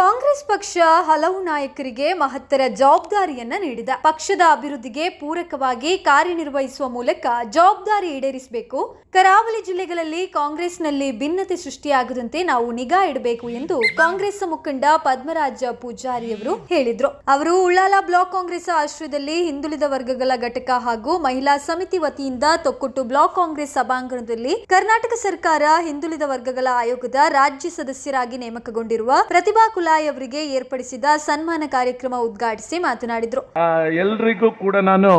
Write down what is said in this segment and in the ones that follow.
ಕಾಂಗ್ರೆಸ್ ಪಕ್ಷ ಹಲವು ನಾಯಕರಿಗೆ ಮಹತ್ತರ ಜವಾಬ್ದಾರಿಯನ್ನ ನೀಡಿದೆ. ಪಕ್ಷದ ಅಭಿವೃದ್ಧಿಗೆ ಪೂರಕವಾಗಿ ಕಾರ್ಯನಿರ್ವಹಿಸುವ ಮೂಲಕ ಜವಾಬ್ದಾರಿ ಈಡೇರಿಸಬೇಕು. ಕರಾವಳಿ ಜಿಲ್ಲೆಗಳಲ್ಲಿ ಕಾಂಗ್ರೆಸ್ನಲ್ಲಿ ಭಿನ್ನತೆ ಸೃಷ್ಟಿಯಾಗದಂತೆ ನಾವು ನಿಗಾ ಇಡಬೇಕು ಎಂದು ಕಾಂಗ್ರೆಸ್ ಮುಖಂಡ ಪದ್ಮರಾಜ ಪೂಜಾರಿಯವರು ಹೇಳಿದ್ರು. ಅವರು ಉಳ್ಳಾಲ ಬ್ಲಾಕ್ ಕಾಂಗ್ರೆಸ್ ಆಶ್ರಯದಲ್ಲಿ ಹಿಂದುಳಿದ ವರ್ಗಗಳ ಘಟಕ ಹಾಗೂ ಮಹಿಳಾ ಸಮಿತಿ ವತಿಯಿಂದ ತೊಕ್ಕೊಟ್ಟು ಬ್ಲಾಕ್ ಕಾಂಗ್ರೆಸ್ ಸಭಾಂಗಣದಲ್ಲಿ ಕರ್ನಾಟಕ ಸರ್ಕಾರ ಹಿಂದುಳಿದ ವರ್ಗಗಳ ಆಯೋಗದ ರಾಜ್ಯ ಸದಸ್ಯರಾಗಿ ನೇಮಕಗೊಂಡಿರುವ ಪ್ರತಿಭಾ ಕುಲಾಯ್ ಅವರಿಗೆ ಏರ್ಪಡಿಸಿದ ಸನ್ಮಾನ ಕಾರ್ಯಕ್ರಮ ಉದ್ಘಾಟಿಸಿ ಮಾತನಾಡಿದರು. ಎಲ್ಲರಿಗೂ ಕೂಡ ನಾನು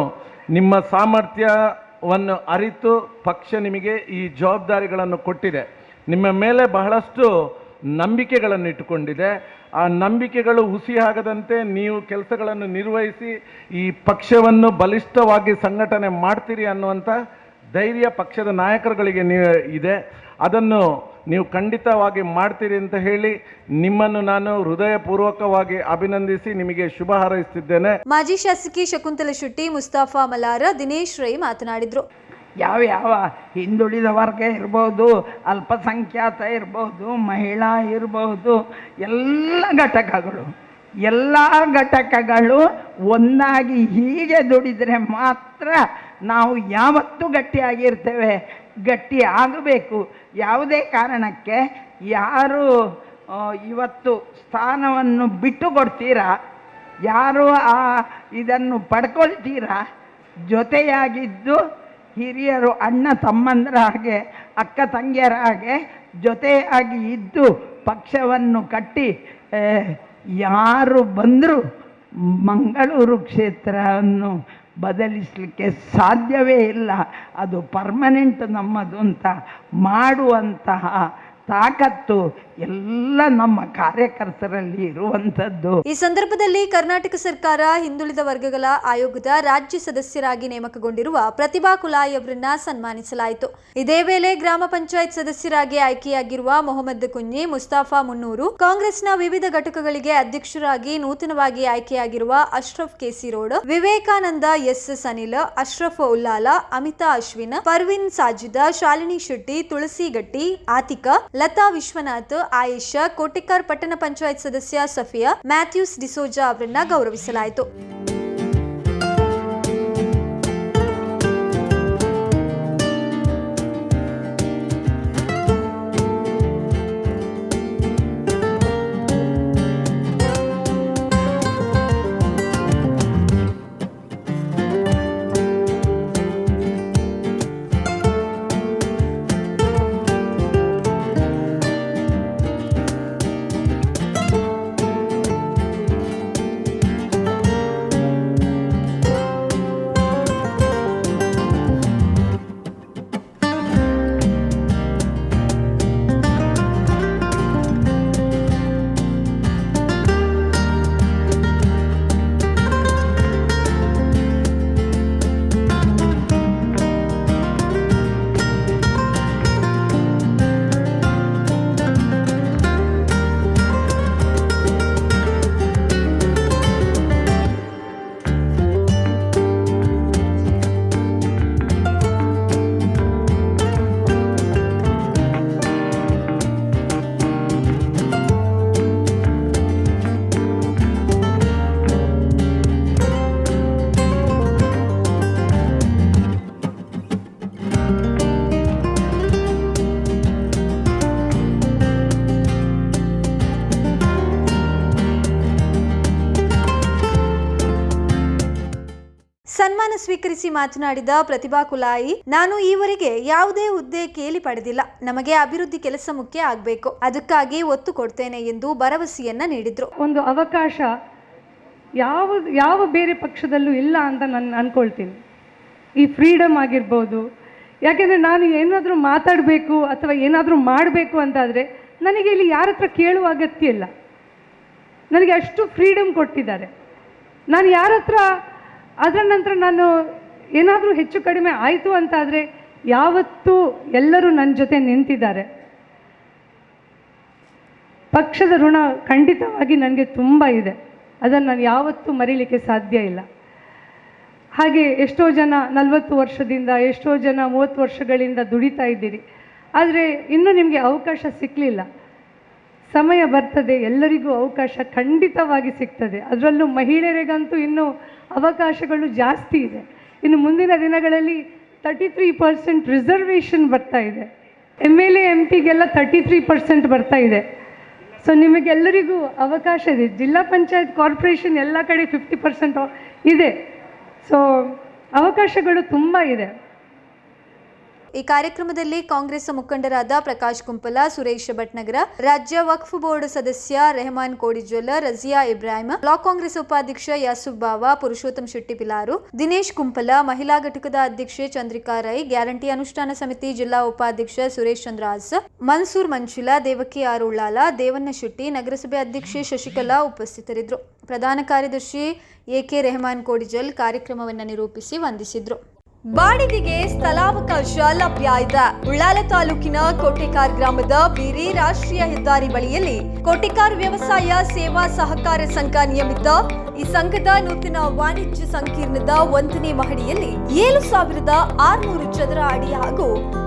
ನಿಮ್ಮ ಸಾಮರ್ಥ್ಯವನ್ನು ಅರಿತು ಪಕ್ಷ ನಿಮಗೆ ಈ ಜವಾಬ್ದಾರಿಗಳನ್ನು ಕೊಟ್ಟಿದೆ. ನಿಮ್ಮ ಮೇಲೆ ಬಹಳಷ್ಟು ನಂಬಿಕೆಗಳನ್ನು ಇಟ್ಟುಕೊಂಡಿದೆ. ಆ ನಂಬಿಕೆಗಳು ಹುಸಿಯಾಗದಂತೆ ನೀವು ಕೆಲಸಗಳನ್ನು ನಿರ್ವಹಿಸಿ ಈ ಪಕ್ಷವನ್ನು ಬಲಿಷ್ಠವಾಗಿ ಸಂಘಟನೆ ಮಾಡ್ತೀರಿ ಅನ್ನುವಂಥ ಧೈರ್ಯ ಪಕ್ಷದ ನಾಯಕರುಗಳಿಗೆ ನೀವು ಇದೆ. ಅದನ್ನು ನೀವು ಖಂಡಿತವಾಗಿ ಮಾಡ್ತೀರಿ ಅಂತ ಹೇಳಿ ನಿಮ್ಮನ್ನು ನಾನು ಹೃದಯಪೂರ್ವಕವಾಗಿ ಅಭಿನಂದಿಸಿ ನಿಮಗೆ ಶುಭ ಹಾರೈಸುತ್ತಿದ್ದೇನೆ ಮಾಜಿ ಶಾಸಕಿ ಶಕುಂತಲ ಶೆಟ್ಟಿ ಮುಸ್ತಾಫಾ ಮಲಾರ ದಿನೇಶ್ ರೈ ಮಾತನಾಡಿದ್ರು. ಯಾವ ಯಾವ ಹಿಂದುಳಿದ ವರ್ಗ ಇರ್ಬೋದು ಅಲ್ಪಸಂಖ್ಯಾತ ಇರಬಹುದು ಮಹಿಳಾ ಇರಬಹುದು ಎಲ್ಲ ಘಟಕಗಳು ಎಲ್ಲ ಘಟಕಗಳು ಒಂದಾಗಿ ಹೀಗೆ ದುಡಿದರೆ ಮಾತ್ರ ನಾವು ಯಾವತ್ತೂ ಗಟ್ಟಿಯಾಗಿರ್ತೇವೆ ಗಟ್ಟಿ ಆಗಬೇಕು. ಯಾವುದೇ ಕಾರಣಕ್ಕೆ ಯಾರು ಇವತ್ತು ಸ್ಥಾನವನ್ನು ಬಿಟ್ಟು ಕೊಡ್ತೀರಾ ಯಾರು ಆ ಇದನ್ನು ಪಡ್ಕೊಳ್ತೀರಾ? ಜೊತೆಯಾಗಿದ್ದು ಹಿರಿಯರು ಅಣ್ಣ ತಮ್ಮಂದರ ಹಾಗೆ, ಅಕ್ಕ ತಂಗಿಯರ ಹಾಗೆ ಜೊತೆಯಾಗಿ ಇದ್ದು ಪಕ್ಷವನ್ನು ಕಟ್ಟಿ ಯಾರು ಬಂದರೂ ಮಂಗಳೂರು ಕ್ಷೇತ್ರವನ್ನು ಬದಲಿಸಲಿಕ್ಕೆ ಸಾಧ್ಯವೇ ಇಲ್ಲ. ಅದು ಪರ್ಮನೆಂಟ್ ನಮ್ಮದು ಅಂತ ಮಾಡುವಂತಹ ತಾಕತ್ತು ಎಲ್ಲ ನಮ್ಮ ಕಾರ್ಯಕರ್ತರಲ್ಲಿ ಇರುವಂತದ್ದು ಈ ಸಂದರ್ಭದಲ್ಲಿ ಕರ್ನಾಟಕ ಸರ್ಕಾರ, ಹಿಂದುಳಿದ ವರ್ಗಗಳ ಆಯೋಗದ ರಾಜ್ಯ ಸದಸ್ಯರಾಗಿ ನೇಮಕಗೊಂಡಿರುವ ಪ್ರತಿಭಾ ಕುಲಾಯಿ ಅವರನ್ನ ಸನ್ಮಾನಿಸಲಾಯಿತು. ಇದೇ ವೇಳೆ ಗ್ರಾಮ ಪಂಚಾಯತ್ ಸದಸ್ಯರಾಗಿ ಆಯ್ಕೆಯಾಗಿರುವ ಮೊಹಮ್ಮದ್ ಕುಂಜಿ ಮುಸ್ತಾಫಾ ಮುನ್ನೂರು, ಕಾಂಗ್ರೆಸ್ನ ವಿವಿಧ ಘಟಕಗಳಿಗೆ ಅಧ್ಯಕ್ಷರಾಗಿ ನೂತನವಾಗಿ ಆಯ್ಕೆಯಾಗಿರುವ ಅಶ್ರಫ್ ಕೇಸಿರೋಡ್ ವಿವೇಕಾನಂದ ಎಸ್ ಅನಿಲ್ ಅಶ್ರಫ್ ಉಲ್ಲಾಲ, ಅಮಿತಾ ಅಶ್ವಿನ್, ಪರ್ವಿನ್ ಸಾಜಿದ, ಶಾಲಿನಿ ಶೆಟ್ಟಿ, ತುಳಸಿ ಗಟ್ಟಿ, ಆತಿಕಾ, ಲತಾ ವಿಶ್ವನಾಥ್ ಆಯೇಷಾ ಕೋಟಿಕಾರ್ ಪಟ್ಟಣ ಪಂಚಾಯತ್ ಸದಸ್ಯ ಸಫಿಯಾ ಮ್ಯಾಥ್ಯೂಸ್ ಡಿಸೋಜಾ ಅವರನ್ನ ಗೌರವಿಸಲಾಯಿತು. ಸನ್ಮಾನ ಸ್ವೀಕರಿಸಿ ಮಾತನಾಡಿದ ಪ್ರತಿಭಾ ಕುಲಾಯಿ, ನಾನು ಈವರೆಗೆ ಯಾವುದೇ ಹುದ್ದೆ ಕೇಳಿ ಪಡೆದಿಲ್ಲ. ನಮಗೆ ಅಭಿವೃದ್ಧಿ ಕೆಲಸ ಮುಖ್ಯ ಆಗಬೇಕು. ಅದಕ್ಕಾಗಿ ಒತ್ತು ಕೊಡ್ತೇನೆ ಎಂದು ಭರವಸೆಯನ್ನ ನೀಡಿದ್ರು. ಒಂದು ಅವಕಾಶ ಯಾವ ಯಾವ ಬೇರೆ ಪಕ್ಷದಲ್ಲೂ ಇಲ್ಲ ಅಂತ ನಾನು ಅನ್ಕೊಳ್ತೀನಿ. ಈ ಫ್ರೀಡಮ್ ಆಗಿರ್ಬೋದು, ಯಾಕೆಂದರೆ ನಾನು ಏನಾದರೂ ಮಾತಾಡಬೇಕು ಅಥವಾ ಏನಾದರೂ ಮಾಡಬೇಕು ಅಂತಾದರೆ ನನಗೆ ಇಲ್ಲಿ ಯಾರ ಹತ್ರ ಕೇಳುವ ಅಗತ್ಯ ಇಲ್ಲ. ನನಗೆ ಅಷ್ಟು ಫ್ರೀಡಮ್ ಕೊಟ್ಟಿದ್ದಾರೆ. ನಾನು ಯಾರ ಹತ್ರ ಅದರ ನಂತರ ನಾನು ಏನಾದರೂ ಹೆಚ್ಚು ಕಡಿಮೆ ಆಯಿತು ಅಂತಾದರೆ ಯಾವತ್ತೂ ಎಲ್ಲರೂ ನನ್ನ ಜೊತೆ ನಿಂತಿದ್ದಾರೆ. ಪಕ್ಷದ ಋಣ ಖಂಡಿತವಾಗಿ ನನಗೆ ತುಂಬ ಇದೆ. ಅದನ್ನು ನಾನು ಯಾವತ್ತೂ ಮರೀಲಿಕ್ಕೆ ಸಾಧ್ಯ ಇಲ್ಲ. ಹಾಗೆ ಎಷ್ಟೋ ಜನ ನಲವತ್ತು ವರ್ಷದಿಂದ, ಎಷ್ಟೋ ಜನ ಮೂವತ್ತು ವರ್ಷಗಳಿಂದ ದುಡಿತಾ ಇದ್ದೀರಿ. ಆದರೆ ಇನ್ನೂ ನಿಮಗೆ ಅವಕಾಶ ಸಿಕ್ಕಲಿಲ್ಲ ಸಮಯ ಬರ್ತದೆ, ಎಲ್ಲರಿಗೂ ಅವಕಾಶ ಖಂಡಿತವಾಗಿ ಸಿಗ್ತದೆ. ಅದರಲ್ಲೂ ಮಹಿಳೆಯರಿಗಂತೂ ಇನ್ನೂ ಅವಕಾಶಗಳು ಜಾಸ್ತಿ ಇದೆ. ಇನ್ನು ಮುಂದಿನ ದಿನಗಳಲ್ಲಿ ತರ್ಟಿ ತ್ರೀ ಪರ್ಸೆಂಟ್ ರಿಸರ್ವೇಷನ್ ಬರ್ತಾ ಇದೆ. ಎಂ ಎಲ್ ಎ ಎಂ ಪಿಗೆಲ್ಲ ತರ್ಟಿ ತ್ರೀ ಪರ್ಸೆಂಟ್ ಬರ್ತಾ ಇದೆ. ಸೊ ನಿಮಗೆಲ್ಲರಿಗೂ ಅವಕಾಶ ಇದೆ. ಜಿಲ್ಲಾ ಪಂಚಾಯತ್ ಕಾರ್ಪೊರೇಷನ್ ಎಲ್ಲ ಕಡೆ ಫಿಫ್ಟಿ ಪರ್ಸೆಂಟ್ ಇದೆ. ಸೊ ಅವಕಾಶಗಳು ತುಂಬ ಇದೆ. ಈ ಕಾರ್ಯಕ್ರಮದಲ್ಲಿ ಕಾಂಗ್ರೆಸ್ ಮುಖಂಡರಾದ ಪ್ರಕಾಶ್ ಕುಂಪಲ, ಸುರೇಶ್ ಭಟ್ನಗರ, ರಾಜ್ಯ ವಕ್ಫ್ ಬೋರ್ಡ್ ಸದಸ್ಯ ರೆಹಮಾನ್ ಕೋಡಿಜ್ವಲ್ಲ ರಜಿಯಾ ಇಬ್ರಾಹಿಂ, ಬ್ಲಾಕ್ ಕಾಂಗ್ರೆಸ್ ಉಪಾಧ್ಯಕ್ಷ ಯಾಸುಬ್ ಬಾವಾ, ಪುರುಷೋತ್ತಮ್ ಶೆಟ್ಟಿ ಪಿಲಾರು ದಿನೇಶ್ ಕುಂಪಲ, ಮಹಿಳಾ ಘಟಕದ ಅಧ್ಯಕ್ಷೆ ಚಂದ್ರಿಕಾ ರೈ, ಗ್ಯಾರಂಟಿ ಅನುಷ್ಠಾನ ಸಮಿತಿ ಜಿಲ್ಲಾ ಉಪಾಧ್ಯಕ್ಷ ಸುರೇಶ್ ಚಂದ್ರಾಸ್, ಮನ್ಸೂರ್ ಮಂಚುಲ, ದೇವಕಿ ಆರ್ ಉಳ್ಳಾಲ ದೇವಣ್ಣ ಶೆಟ್ಟಿ, ನಗರಸಭೆ ಅಧ್ಯಕ್ಷೆ ಶಶಿಕಲಾ ಉಪಸ್ಥಿತರಿದ್ದರು. ಪ್ರಧಾನ ಕಾರ್ಯದರ್ಶಿ ಎಕೆ ರೆಹಮಾನ್ ಕೋಡಿಜಲ್ ಕಾರ್ಯಕ್ರಮವನ್ನು ನಿರೂಪಿಸಿ ವಂದಿಸಿದ್ರು. ಬಾಡಿಗೆಗೆ ಸ್ಥಳಾವಕಾಶ ಲಭ್ಯ ಇದೆ. ಉಳ್ಳಾಲ ತಾಲೂಕಿನ ಕೋಟೆಕಾರ್ ಗ್ರಾಮದ ಬೀರಿ ರಾಷ್ಟ್ರೀಯ ಹೆದ್ದಾರಿ ಬಳಿಯಲ್ಲಿ ಕೋಟೆಕಾರ್ ವ್ಯವಸಾಯ ಸೇವಾ ಸಹಕಾರ ಸಂಘ ನಿಯಮಿತ ಈ ಸಂಘದ ನೂತನ ವಾಣಿಜ್ಯ ಸಂಕೀರ್ಣದ ಒಂದನೇ ಮಹಡಿಯಲ್ಲಿ ಏಳು ಸಾವಿರದ ಆರುನೂರು ಚದರ ಅಡಿ ಹಾಗೂ